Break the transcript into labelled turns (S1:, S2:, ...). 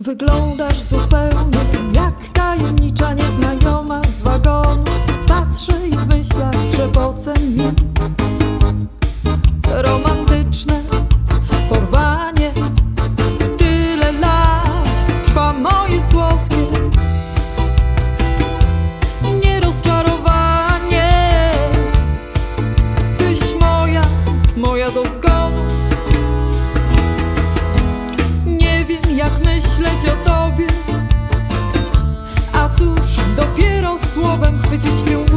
S1: Wyglądasz zupełnie jak tajemnicza nieznajoma z wagonu. Patrzę i w myślach trzepocem mi Romantyczne porwanie. Tyle lat trwa moje słodkie Nierozczarowanie. Tyś moja, moja do zgonu o tobie. A cóż, dopiero słowem chwycić cię w